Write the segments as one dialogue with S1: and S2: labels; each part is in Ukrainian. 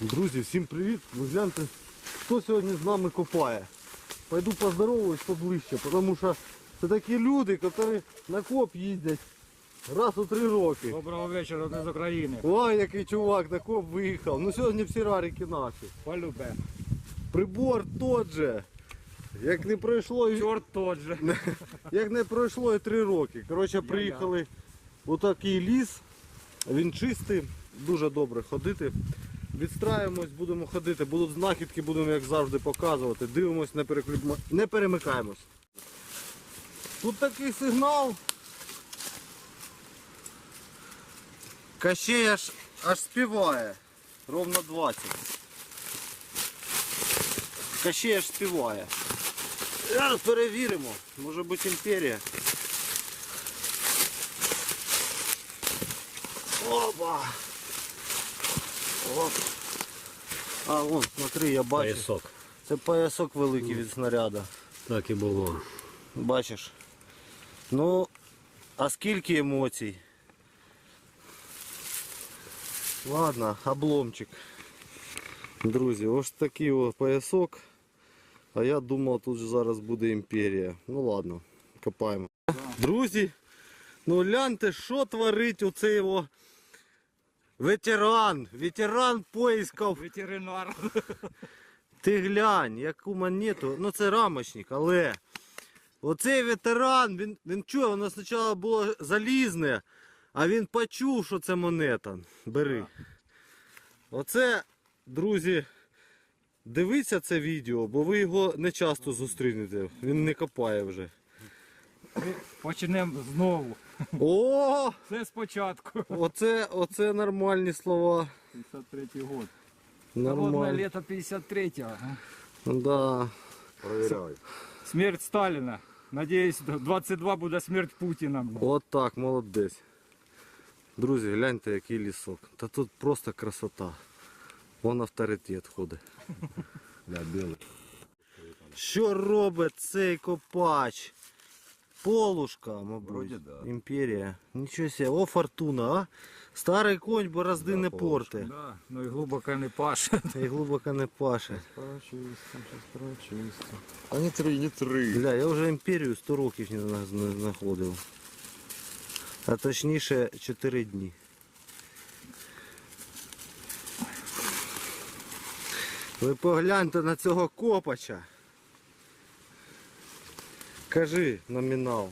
S1: Друзі, всім привіт! Ви гляньте, хто сьогодні з нами копає. Пойду поздороваюсь поближче, тому що це такі люди, які на коп їздять раз у три роки.
S2: Доброго вечора ми з України.
S1: Ой, який чувак на коп виїхав. Ну сьогодні всі рарики наші.
S2: Полюбе.
S1: Прибор тот же. Як не пройшло, і-
S2: Чорт тот же.
S1: як не пройшло і три роки. Коротше, приїхали у такий ліс. Він чистий, дуже добре ходити. Відстраюємось, будемо ходити, будуть знахідки, будемо як завжди показувати. Дивимось, не, переклюб- не перемикаємось. Тут такий сигнал. Кащей аж, аж співає. Ровно 20. Кащей аж співає. Зараз перевіримо. Може бути імперія. Опа! Оп. А, вон, смотри, я бачу.
S3: Поясок.
S1: Це поясок великий від снаряда.
S3: Так і було.
S1: Бачиш. Ну, а скільки емоцій? Ладно, обломчик. Друзі, ось такий о поясок. А я думав, тут же зараз буде імперія. Ну ладно, копаємо. Друзі, ну гляньте, що творить оцей його Ветеран. Ветеран поисків
S2: Ветеринар.
S1: ти глянь, яку монету. Ну це рамочник, але оцей ветеран, він, він чує, воно спочатку було залізне, а він почув, що це монета. Бери. Оце, друзі, дивіться це відео, бо ви його не часто зустрінете. Він не копає вже.
S2: Почнемо знову.
S1: О!
S2: Все спочатку.
S1: Оце, оце нормальні слова.
S2: 53 год. Холодне
S1: Нормально.
S2: літо 53-го.
S1: Да.
S4: Проверяй.
S2: Смерть Сталіна. Надіюсь, 22 буде смерть Путіна.
S1: От так, молодець. Друзі, гляньте, який лісок. Та тут просто красота. Вон авторитет ходить.
S4: Да, белый.
S1: Що робить цей копач? Полушка, мабуть.
S4: Вроде да.
S1: Імперія. Нічого себе. О, фортуна, а? Старий конь борозди не порти.
S2: Да, ну і глибоко не паш.
S1: Та й глибоко не паше.
S4: А не три, не три.
S1: Бля, я вже імперію 100 років не зна- не знаходив. А точніше 4 дні. Ви погляньте на цього копача. Кажи номінал.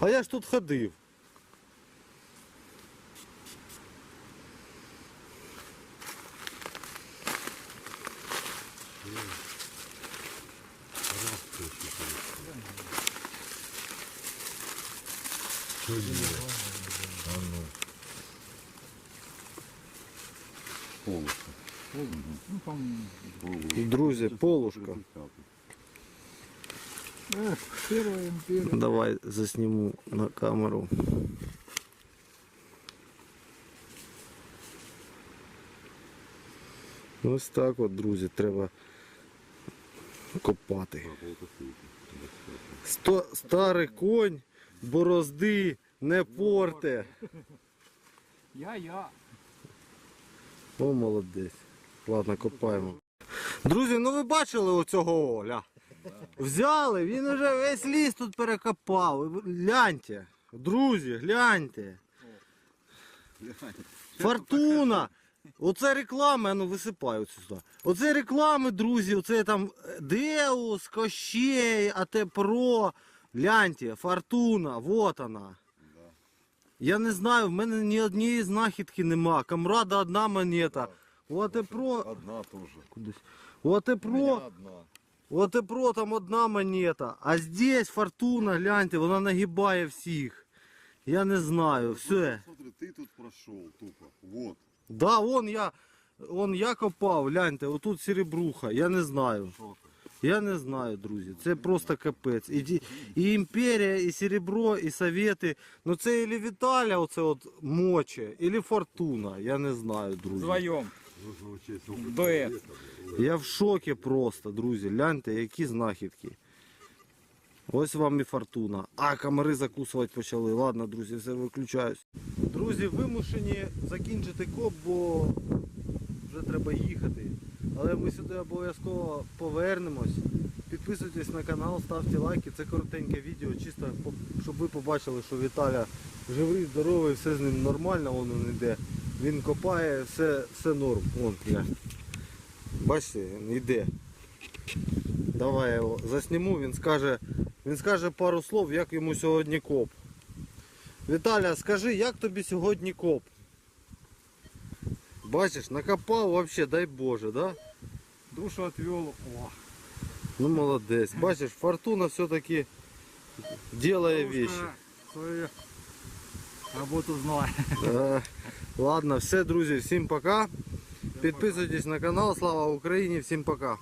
S1: А я ж тут ходив.
S4: Полностью.
S2: Ну, там,
S1: Друзі, полушка. Давай засніму на камеру. Ось так от, друзі, треба копати. Сто, старий конь, борозди, не порте.
S2: Я-я.
S1: О, молодець. Ладно, копаємо. Друзі, ну ви бачили оцього Оля? Взяли, він уже весь ліс тут перекопав. Гляньте. Друзі, гляньте. Фортуна! Оце реклами, ну висипаю сюди. Оце реклами, друзі, оце там Деус, Кощей, АТ Про. Гляньте, Фортуна, вот вона. Я не знаю, в мене ні однієї знахідки нема. Камрада одна монета. У АТ Про.
S4: Одна тоже.
S1: Кудись. У АТ
S4: У меня
S1: Про. там одна монета. А здесь Фортуна, гляньте, вона нагибає всіх. Я не знаю, все.
S4: Смотри, ты тут прошел тупо. Вот.
S1: Да, вон я, вон я копав, гляньте, отут серебруха, я не знаю. Я не знаю, друзі. Це просто капець. І, і імперія, і серебро, і совєти. Ну це ілі Віталя, оце от моче, ілі Фортуна. Я не знаю, друзі.
S2: Вдвоєм. Дует.
S1: Я в шокі просто, друзі. Гляньте, які знахідки. Ось вам і фортуна. А, комари закусувати почали. Ладно, друзі, все виключаюсь. Друзі, вимушені закінчити коп, бо вже треба їхати. Але ми сюди обов'язково повернемось. Підписуйтесь на канал, ставте лайки. Це коротеньке відео, чисто щоб ви побачили, що Віталя живий, здоровий, все з ним нормально, вон він йде. Він копає, все, все норм. Вон, я. Бачите, він йде. Давай я його засніму, він скаже, він скаже пару слов, як йому сьогодні коп. Віталя, скажи, як тобі сьогодні коп? Бачиш, накопав вообще, дай Боже, да?
S2: Душу отвел. О,
S1: Ну молодець. Бачиш, фортуна все-таки делає вещи.
S2: Свою работу знает.
S1: Ладно, все, друзі, всім пока. Підписуйтесь на канал. Слава Україні, всім пока.